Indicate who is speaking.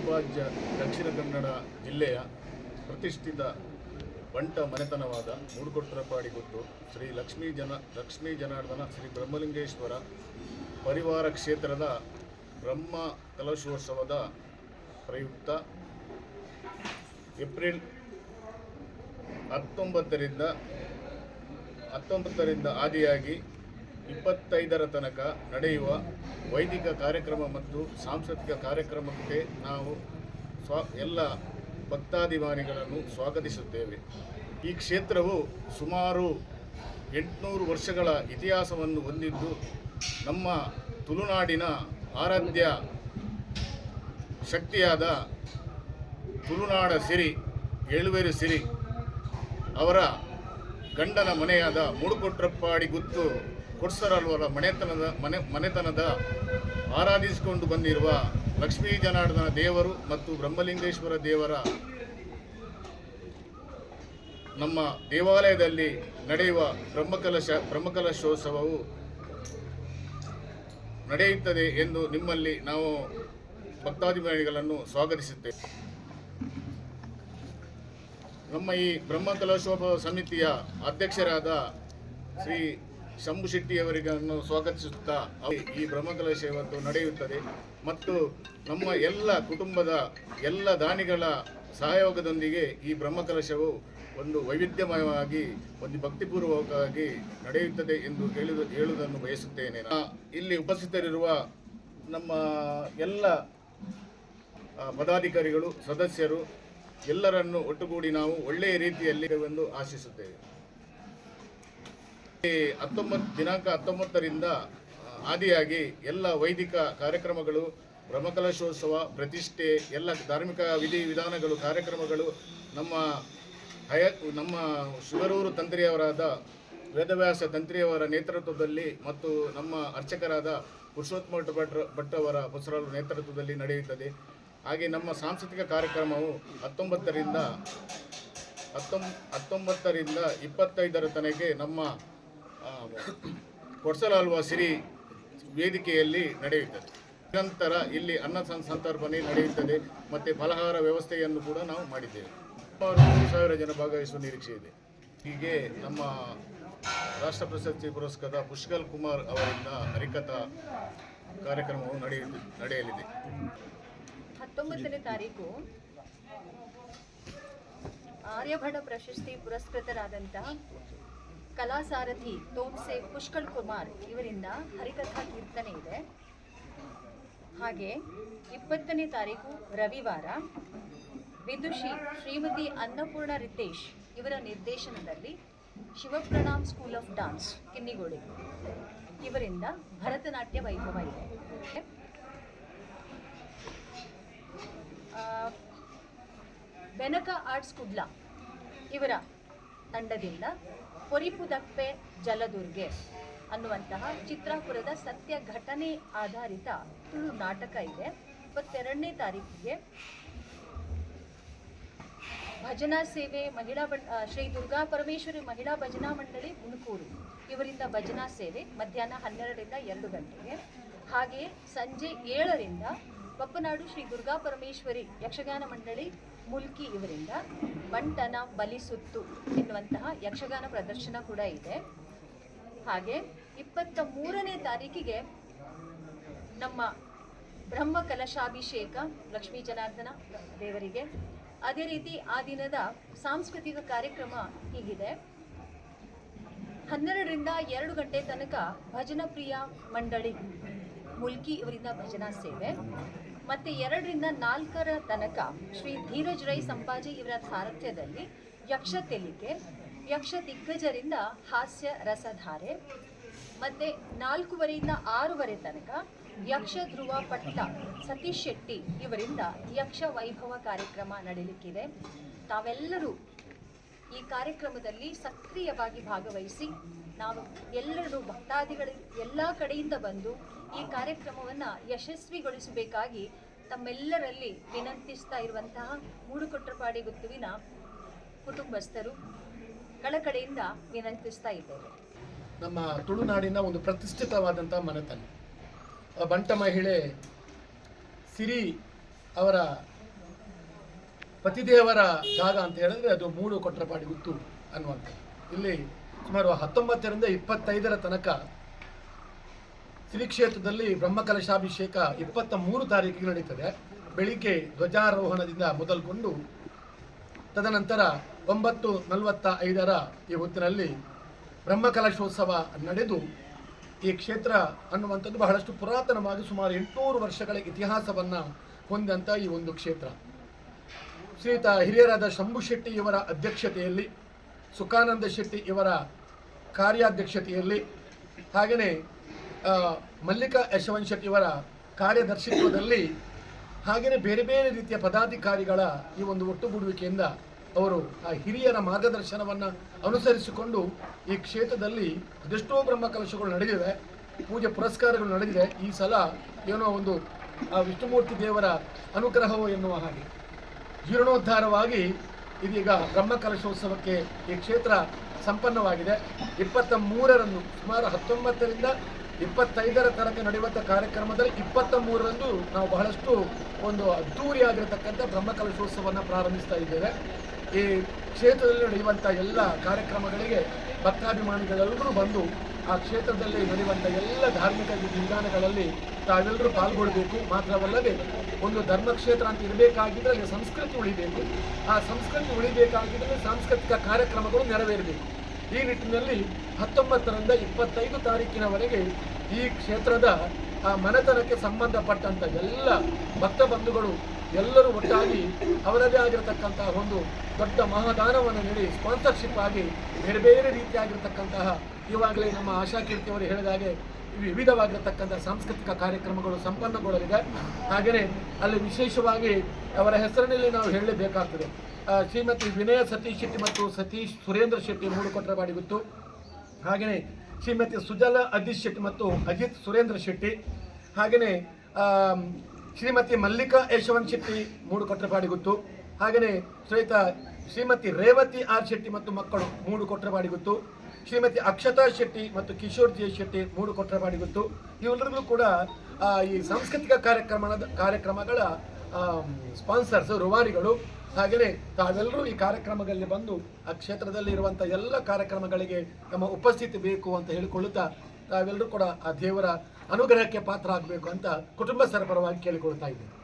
Speaker 1: ಅವಿಭಾಜ್ಯ ದಕ್ಷಿಣ ಕನ್ನಡ ಜಿಲ್ಲೆಯ ಪ್ರತಿಷ್ಠಿತ ಬಂಟ ಮನೆತನವಾದ ಮೂಡುಕೊಟ್ಟರಪಾಡಿ ಗೊತ್ತು ಶ್ರೀ ಲಕ್ಷ್ಮೀ ಜನ, ಲಕ್ಷ್ಮೀ ಜನಾರ್ದನ ಶ್ರೀ ಬ್ರಹ್ಮಲಿಂಗೇಶ್ವರ ಪರಿವಾರ ಕ್ಷೇತ್ರದ ಬ್ರಹ್ಮ ಕಲಶೋತ್ಸವದ ಪ್ರಯುಕ್ತ ಏಪ್ರಿಲ್ ಹತ್ತೊಂಬತ್ತರಿಂದ ಹತ್ತೊಂಬತ್ತರಿಂದ ಆದಿಯಾಗಿ ಇಪ್ಪತ್ತೈದರ ತನಕ ನಡೆಯುವ ವೈದಿಕ ಕಾರ್ಯಕ್ರಮ ಮತ್ತು ಸಾಂಸ್ಕೃತಿಕ ಕಾರ್ಯಕ್ರಮಕ್ಕೆ ನಾವು ಸ್ವಾ, ಎಲ್ಲ ಭಕ್ತಾಭಿಮಾನಿಗಳನ್ನು ಸ್ವಾಗತಿಸುತ್ತೇವೆ. ಈ ಕ್ಷೇತ್ರವು ಸುಮಾರು ಎಂಟುನೂರು ವರ್ಷಗಳ ಇತಿಹಾಸವನ್ನು ಹೊಂದಿದ್ದು, ನಮ್ಮ ತುಳುನಾಡಿನ ಆರಾಧ್ಯ ಶಕ್ತಿಯಾದ ತುಳುನಾಡ ಸಿರಿ, ಏಳುವೇರು ಸಿರಿ ಅವರ ಗಂಡನ ಮನೆಯಾದ ಮುಡುಕೊಟ್ರಪ್ಪಾಡಿ ಗುತ್ತು ಕೊಡ್ಸರಲ್ವರ ಮನೆತನದ, ಮನೆ, ಮನೆತನದ ಆರಾಧಿಸಿಕೊಂಡು ಬಂದಿರುವ ಲಕ್ಷ್ಮೀ ಜನಾರ್ದನ ದೇವರು ಮತ್ತು ಬ್ರಹ್ಮಲಿಂಗೇಶ್ವರ ದೇವರ ನಮ್ಮ ದೇವಾಲಯದಲ್ಲಿ ನಡೆಯುವ ಬ್ರಹ್ಮಕಲಶ, ಬ್ರಹ್ಮಕಲಶೋತ್ಸವವು ನಡೆಯುತ್ತದೆ ಎಂದು ನಿಮ್ಮಲ್ಲಿ ನಾವು ಭಕ್ತಾಭಿಮಾನಿಗಳನ್ನು ಸ್ವಾಗತಿಸುತ್ತೇವೆ. ನಮ್ಮ ಈ ಬ್ರಹ್ಮಕಲಶೋತ್ಸವ ಸಮಿತಿಯ ಅಧ್ಯಕ್ಷರಾದ ಶ್ರೀ ಶಂಭು ಶೆಟ್ಟಿಯವರಿಗನ್ನು ಸ್ವಾಗತಿಸುತ್ತಾ ಈ ಬ್ರಹ್ಮಕಲಶ ಇವತ್ತು ನಡೆಯುತ್ತದೆ. ಮತ್ತು ನಮ್ಮ ಎಲ್ಲ ಕುಟುಂಬದ ಎಲ್ಲ ದಾನಿಗಳ ಸಹಯೋಗದೊಂದಿಗೆ ಈ ಬ್ರಹ್ಮಕಲಶವು ಒಂದು ವೈವಿಧ್ಯಮಯವಾಗಿ, ಒಂದು ಭಕ್ತಿಪೂರ್ವಕವಾಗಿ ನಡೆಯುತ್ತದೆ ಎಂದು ಹೇಳಿದ, ಹೇಳುವುದನ್ನು ಬಯಸುತ್ತೇನೆ. ಇಲ್ಲಿ ಉಪಸ್ಥಿತರಿರುವ ನಮ್ಮ ಎಲ್ಲ ಪದಾಧಿಕಾರಿಗಳು, ಸದಸ್ಯರು ಎಲ್ಲರನ್ನು ಒಟ್ಟುಗೂಡಿ ನಾವು ಒಳ್ಳೆಯ ರೀತಿಯಲ್ಲಿ ಎಂದು ಆಶಿಸುತ್ತೇವೆ. ಹತ್ತೊಂಬತ್ತು ದಿನಾಂಕ ಹತ್ತೊಂಬತ್ತರಿಂದ ಆದಿಯಾಗಿ ಎಲ್ಲ ವೈದಿಕ ಕಾರ್ಯಕ್ರಮಗಳು, ಬ್ರಹ್ಮಕಲಶೋತ್ಸವ, ಪ್ರತಿಷ್ಠೆ, ಎಲ್ಲ ಧಾರ್ಮಿಕ ವಿಧಿ ವಿಧಾನಗಳು, ಕಾರ್ಯಕ್ರಮಗಳು ನಮ್ಮ ಹಯ, ನಮ್ಮ ಶಿವರೂರು ತಂತ್ರಿಯವರಾದ ವೇದವ್ಯಾಸ ತಂತ್ರಿಯವರ ನೇತೃತ್ವದಲ್ಲಿ ಮತ್ತು ನಮ್ಮ ಅರ್ಚಕರಾದ ಪುರುಷೋತ್ತಮ ಭಟ್ ಭಟ್ ಅವರ ಹೊಸರಲು ನೇತೃತ್ವದಲ್ಲಿ ನಡೆಯುತ್ತದೆ. ಹಾಗೆ ನಮ್ಮ ಸಾಂಸ್ಕೃತಿಕ ಕಾರ್ಯಕ್ರಮವು ಹತ್ತೊಂಬತ್ತರಿಂದ ಹತ್ತೊಂಬ ಹತ್ತೊಂಬತ್ತರಿಂದ ಇಪ್ಪತ್ತೈದರ ತನಕ ನಮ್ಮ ಕೊಡ್ಸಲಾಲ್ವ ಸಿರಿ ವೇದಿಕೆಯಲ್ಲಿ ನಡೆಯುತ್ತದೆ. ನಂತರ ಇಲ್ಲಿ ಅನ್ನ ಸಂತರ್ಪಣೆ ನಡೆಯುತ್ತದೆ ಮತ್ತು ಫಲಹಾರ ವ್ಯವಸ್ಥೆಯನ್ನು ಕೂಡ ನಾವು ಮಾಡಿದ್ದೇವೆ. ಸುಮಾರು ಮೂರು ಸಾವಿರ ಜನ ಭಾಗವಹಿಸುವ ನಿರೀಕ್ಷೆ ಇದೆ. ಹೀಗೆ ನಮ್ಮ ರಾಷ್ಟ್ರ ಪ್ರಶಸ್ತಿ ಪುರಸ್ಕೃತ ಪುಷ್ಕಲ್ ಕುಮಾರ್ ಅವರಿಂದ ಹರಿಕಥಾ ಕಾರ್ಯಕ್ರಮವು ನಡೆಯ ನಡೆಯಲಿದೆ.
Speaker 2: ಹತ್ತೊಂಬತ್ತನೇ ತಾರೀಕು ಆರ್ಯಭಟ ಪ್ರಶಸ್ತಿ ಪುರಸ್ಕೃತರಾದಂತಹ ಕಲಾಸಾರಥಿ ತೋಮ್ಸೆ ಪುಷ್ಕಳ್ ಕುಮಾರ್ ಇವರಿಂದ ಹರಿಕಥಾ ಕೀರ್ತನೆ ಇದೆ. ಹಾಗೆ ಇಪ್ಪತ್ತನೇ ತಾರೀಕು ರವಿವಾರ ವಿದುಷಿ ಶ್ರೀಮತಿ ಅನ್ನಪೂರ್ಣ ರಿತೇಶ್ ಇವರ ನಿರ್ದೇಶನದಲ್ಲಿ Shivapranam school of dance Kinnigoli ಇವರಿಂದ ಭರತನಾಟ್ಯ ವೈಭವ ಇದೆ. ಬೆನಕ ಆರ್ಟ್ಸ್ ಕುಡ್ಲಾ ಇವರ ತಂಡದಿಂದ ಪೊರಿಪುದಪ್ಪೆ ಜಲದುರ್ಗೆ ಅನ್ನುವಂತಹ ಚಿತ್ರಾಪುರದ ಸತ್ಯ ಘಟನೆ ಆಧಾರಿತ ತುಳು ನಾಟಕ ಇದೆ. ಇಪ್ಪತ್ತೆರಡನೇ ತಾರೀಕಿಗೆ ಭಜನಾ ಸೇವೆ ಮಹಿಳಾ ಶ್ರೀ ದುರ್ಗಾ ಪರಮೇಶ್ವರಿ ಮಹಿಳಾ ಭಜನಾ ಮಂಡಳಿ ಮುಣಕೂರು ಇವರಿಂದ ಭಜನಾ ಸೇವೆ ಮಧ್ಯಾಹ್ನ ಹನ್ನೆರಡರಿಂದ ಎರಡು ಗಂಟೆಗೆ. ಹಾಗೆಯೇ ಸಂಜೆ ಏಳರಿಂದ ಬಪ್ಪನಾಡು ಶ್ರೀ ದುರ್ಗಾ ಪರಮೇಶ್ವರಿ ಯಕ್ಷಗಾನ ಮಂಡಳಿ ಮುಲ್ಕಿ ಇವರಿಂದ ಬಂಟನ ಬಲಿಸುತ್ತು ಎನ್ನುವಂತಹ ಯಕ್ಷಗಾನ ಪ್ರದರ್ಶನ ಕೂಡ ಇದೆ. ಹಾಗೆ ಇಪ್ಪತ್ತ ಮೂರನೇ ತಾರೀಕಿಗೆ ನಮ್ಮ ಬ್ರಹ್ಮ ಕಲಶಾಭಿಷೇಕ ಲಕ್ಷ್ಮೀ ಜನಾರ್ದನ ದೇವರಿಗೆ. ಅದೇ ರೀತಿ ಆ ದಿನದ ಸಾಂಸ್ಕೃತಿಕ ಕಾರ್ಯಕ್ರಮ ಹೀಗಿದೆ. ಹನ್ನೆರಡರಿಂದ ಎರಡು ಗಂಟೆ ತನಕ ಭಜನಾ ಪ್ರಿಯ ಮಂಡಳಿ ಮುಲ್ಕಿ ಇವರಿಂದ ಭಜನಾ ಸೇವೆ. ಮತ್ತೆ ಎರಡರಿಂದ ನಾಲ್ಕರ ತನಕ ಶ್ರೀ ಧೀರಜ್ ರೈ ಸಂಪಾಜಿ ಇವರ ಸಾರಥ್ಯದಲ್ಲಿ ಯಕ್ಷ ತೆಲಿಕೆ, ಯಕ್ಷ ದಿಗ್ಗಜರಿಂದ ಹಾಸ್ಯ ರಸಧಾರೆ, ಮತ್ತೆ ನಾಲ್ಕೂವರೆಯಿಂದ ಆರೂವರೆ ತನಕ ಯಕ್ಷ ಧ್ರುವ ಪಟ್ಟ ಸತೀಶ್ ಶೆಟ್ಟಿ ಇವರಿಂದ ಯಕ್ಷ ವೈಭವ ಕಾರ್ಯಕ್ರಮ ನಡೆಯಲಿಕ್ಕಿದೆ ತಾವೆಲ್ಲರೂ ಈ ಕಾರ್ಯಕ್ರಮದಲ್ಲಿ ಸಕ್ರಿಯವಾಗಿ ಭಾಗವಹಿಸಿ, ನಾವು ಎಲ್ಲರೂ ಭಕ್ತಾದಿಗಳು ಎಲ್ಲ ಕಡೆಯಿಂದ ಬಂದು ಈ ಕಾರ್ಯಕ್ರಮವನ್ನು ಯಶಸ್ವಿಗೊಳಿಸಬೇಕಾಗಿ ತಮ್ಮೆಲ್ಲರಲ್ಲಿ ವಿನಂತಿಸ್ತಾ ಇರುವಂತಹ ಮೂಡುಕೊಟ್ರಪಾಡಿ ಗುತ್ತುವಿನ ಕುಟುಂಬಸ್ಥರು ಕಳಕಡೆಯಿಂದ ವಿನಂತಿಸ್ತಾ ಇದ್ದೇವೆ
Speaker 3: ನಮ್ಮ ತುಳುನಾಡಿನ ಒಂದು ಪ್ರತಿಷ್ಠಿತವಾದಂಥ ಮನೆತನ. ಬಂಟ ಮಹಿಳೆ ಸಿರಿ ಅವರ ಪತಿದೇವರ ಜಾಗ ಅಂತ ಹೇಳಿದ್ರೆ ಅದು ಮೂಡು ಕೊಟ್ರಪಾಡಿ ಗುತ್ತು ಅನ್ನುವಂಥ ಇಲ್ಲಿ ಸುಮಾರು ಹತ್ತೊಂಬತ್ತರಿಂದ ಇಪ್ಪತ್ತೈದರ ತನಕ ಶ್ರೀ ಕ್ಷೇತ್ರದಲ್ಲಿ ಬ್ರಹ್ಮಕಲಶಾಭಿಷೇಕ ಇಪ್ಪತ್ತ ಮೂರು ತಾರೀಕಿಗೆ ನಡೀತದೆ. ಬೆಳಿಗ್ಗೆ ಧ್ವಜಾರೋಹಣದಿಂದ ಮೊದಲುಗೊಂಡು ತದನಂತರ ಒಂಬತ್ತು ನಲವತ್ತ ಐದರ ಈ ಹೊತ್ತಿನಲ್ಲಿ ಬ್ರಹ್ಮಕಲಶೋತ್ಸವ ನಡೆದು ಈ ಕ್ಷೇತ್ರ ಅನ್ನುವಂಥದ್ದು ಬಹಳಷ್ಟು ಪುರಾತನವಾಗಿ ಸುಮಾರು ಎಂಟುನೂರು ವರ್ಷಗಳ ಇತಿಹಾಸವನ್ನು ಹೊಂದಂಥ ಈ ಒಂದು ಕ್ಷೇತ್ರ. ಶ್ರೀತ ಹಿರಿಯರಾದ ಶಂಭು ಶೆಟ್ಟಿ ಇವರ ಅಧ್ಯಕ್ಷತೆಯಲ್ಲಿ, ಸುಖಾನಂದ ಶೆಟ್ಟಿ ಇವರ ಕಾರ್ಯಾಧ್ಯಕ್ಷತೆಯಲ್ಲಿ, ಹಾಗೆಯೇ ಮಲ್ಲಿಕಾ ಯಶವಂತ್ ಶೆಟ್ಟಿಯವರ ಕಾರ್ಯದರ್ಶಿತ್ವದಲ್ಲಿ ಹಾಗೆಯೇ ಬೇರೆ ಬೇರೆ ರೀತಿಯ ಪದಾಧಿಕಾರಿಗಳ ಈ ಒಂದು ಒಟ್ಟುಗೂಡುವಿಕೆಯಿಂದ ಅವರು ಆ ಹಿರಿಯರ ಮಾರ್ಗದರ್ಶನವನ್ನು ಅನುಸರಿಸಿಕೊಂಡು ಈ ಕ್ಷೇತ್ರದಲ್ಲಿ ಅದೆಷ್ಟೋ ಬ್ರಹ್ಮಕಲಶಗಳು ನಡೆದಿವೆ, ಪೂಜೆ ಪುರಸ್ಕಾರಗಳು ನಡೆದಿದೆ. ಈ ಸಲ ಏನೋ ಒಂದು, ಆ ವಿಷ್ಣುಮೂರ್ತಿ ದೇವರ ಅನುಗ್ರಹವು ಎನ್ನುವ ಹಾಗೆ. ಜೀರ್ಣೋದ್ಧಾರವಾಗಿ ಇದೀಗ ಬ್ರಹ್ಮಕಲಶೋತ್ಸವಕ್ಕೆ ಈ ಕ್ಷೇತ್ರ ಸಂಪನ್ನವಾಗಿದೆ. ಇಪ್ಪತ್ತ ಮೂರರಂದು ಸುಮಾರು ಹತ್ತೊಂಬತ್ತರಿಂದ ಇಪ್ಪತ್ತೈದರ ತನಕ ನಡೆಯುವಂಥ ಕಾರ್ಯಕ್ರಮದಲ್ಲಿ ಇಪ್ಪತ್ತ ಮೂರರಂದು ನಾವು ಬಹಳಷ್ಟು ಒಂದು ಅದ್ಧೂರಿಯಾಗಿರತಕ್ಕಂಥ ಬ್ರಹ್ಮಕಲಶೋತ್ಸವವನ್ನು ಪ್ರಾರಂಭಿಸ್ತಾ ಇದ್ದೇವೆ. ಈ ಕ್ಷೇತ್ರದಲ್ಲಿ ನಡೆಯುವಂಥ ಎಲ್ಲ ಕಾರ್ಯಕ್ರಮಗಳಿಗೆ ಭಕ್ತಾಭಿಮಾನಿಗಳೆಲ್ಲರೂ ಬಂದು ಆ ಕ್ಷೇತ್ರದಲ್ಲಿ ನಡೆಯುವಂಥ ಎಲ್ಲ ಧಾರ್ಮಿಕ ವಿಧಾನಗಳಲ್ಲಿ ತಾವೆಲ್ಲರೂ ಪಾಲ್ಗೊಳ್ಳಬೇಕು ಮಾತ್ರವಲ್ಲದೆ ಒಂದು ಧರ್ಮಕ್ಷೇತ್ರ ಅಂತ ಇರಬೇಕಾಗಿದ್ದರೆ ಅಲ್ಲಿ ಸಂಸ್ಕೃತಿ ಉಳಿಬೇಕು. ಆ ಸಂಸ್ಕೃತಿ ಉಳಿಬೇಕಾಗಿದ್ದರೆ ಸಾಂಸ್ಕೃತಿಕ ಕಾರ್ಯಕ್ರಮಗಳು ನೆರವೇರಬೇಕು. ಈ ನಿಟ್ಟಿನಲ್ಲಿ ಹತ್ತೊಂಬತ್ತರಿಂದ ಇಪ್ಪತ್ತೈದು ತಾರೀಕಿನವರೆಗೆ ಈ ಕ್ಷೇತ್ರದ ಆ ಮನೆತನಕ್ಕೆ ಸಂಬಂಧಪಟ್ಟಂಥ ಎಲ್ಲ ಭಕ್ತ ಬಂಧುಗಳು ಎಲ್ಲರೂ ಒಟ್ಟಾಗಿ ಅವರದೇ ಆಗಿರತಕ್ಕಂತಹ ಒಂದು ದೊಡ್ಡ ಮಹಾದಾನವನ್ನು ನೀಡಿ ಸ್ಪಾನ್ಸರ್ಶಿಪ್ ಆಗಿ ಬೇರೆ ಬೇರೆ ರೀತಿಯಾಗಿರ್ತಕ್ಕಂತಹ ಇವಾಗಲೇ ನಮ್ಮ ಆಶಾ ಕೀರ್ತಿ ಅವರು ಹೇಳಿದ ಹಾಗೆ ವಿವಿಧವಾಗಿರತಕ್ಕಂಥ ಸಾಂಸ್ಕೃತಿಕ ಕಾರ್ಯಕ್ರಮಗಳು ಸಂಪನ್ನಗೊಳ್ಳಲಿದೆ. ಹಾಗೆಯೇ ಅಲ್ಲಿ ವಿಶೇಷವಾಗಿ ಅವರ ಹೆಸರಿನಲ್ಲಿ ನಾವು ಹೇಳಲೇಬೇಕಾಗ್ತದೆ. ಶ್ರೀಮತಿ ವಿನಯ ಸತೀಶ್ ಶೆಟ್ಟಿ ಮತ್ತು ಸತೀಶ್ ಸುರೇಂದ್ರ ಶೆಟ್ಟಿ ಮೂರು ಕೊಟ್ಟರೆ ಬಾಡಿ ಗೊತ್ತು ಹಾಗೆಯೇ ಶ್ರೀಮತಿ ಸುಜಲ ಅಜಿತ್ ಶೆಟ್ಟಿ ಮತ್ತು ಅಜಿತ್ ಸುರೇಂದ್ರ ಶೆಟ್ಟಿ, ಹಾಗೆಯೇ ಶ್ರೀಮತಿ ಮಲ್ಲಿಕಾ ಯಶವಂತ್ ಶೆಟ್ಟಿ ಮೂಡು ಗೊತ್ತು ಹಾಗೆಯೇ ಶ್ರೀಯುತ ಶ್ರೀಮತಿ ರೇವತಿ ಆರ್ ಶೆಟ್ಟಿ ಮತ್ತು ಮಕ್ಕಳು ಮೂಡು ಗೊತ್ತು ಶ್ರೀಮತಿ ಅಕ್ಷತಾ ಶೆಟ್ಟಿ ಮತ್ತು ಕಿಶೋರ್ ಜಿ ಶೆಟ್ಟಿ ಮೂಡು ಗೊತ್ತು ಇವೆಲ್ಲರಿಗೂ ಕೂಡ ಈ ಸಾಂಸ್ಕೃತಿಕ ಕಾರ್ಯಕ್ರಮದ ಕಾರ್ಯಕ್ರಮಗಳ ಸ್ಪಾನ್ಸರ್ಸ್ ರುವಾರಿಗಳು, ಹಾಗೆಯೇ ತಾವೆಲ್ಲರೂ ಈ ಕಾರ್ಯಕ್ರಮದಲ್ಲಿ ಬಂದು ಆ ಕ್ಷೇತ್ರದಲ್ಲಿ ಇರುವಂಥ ಎಲ್ಲ ಕಾರ್ಯಕ್ರಮಗಳಿಗೆ ನಮ್ಮ ಉಪಸ್ಥಿತಿ ಬೇಕು ಅಂತ ಹೇಳಿಕೊಳ್ಳುತ್ತಾ ತಾವೆಲ್ಲರೂ ಕೂಡ ಆ ದೇವರ ಅನುಗ್ರಹಕ್ಕೆ ಪಾತ್ರ ಆಗಬೇಕು ಅಂತ ಕುಟುಂಬ ಸರಪರವಾಗಿ ಕೇಳಿಕೊಳ್ತಾ ಇದ್ದೇನೆ.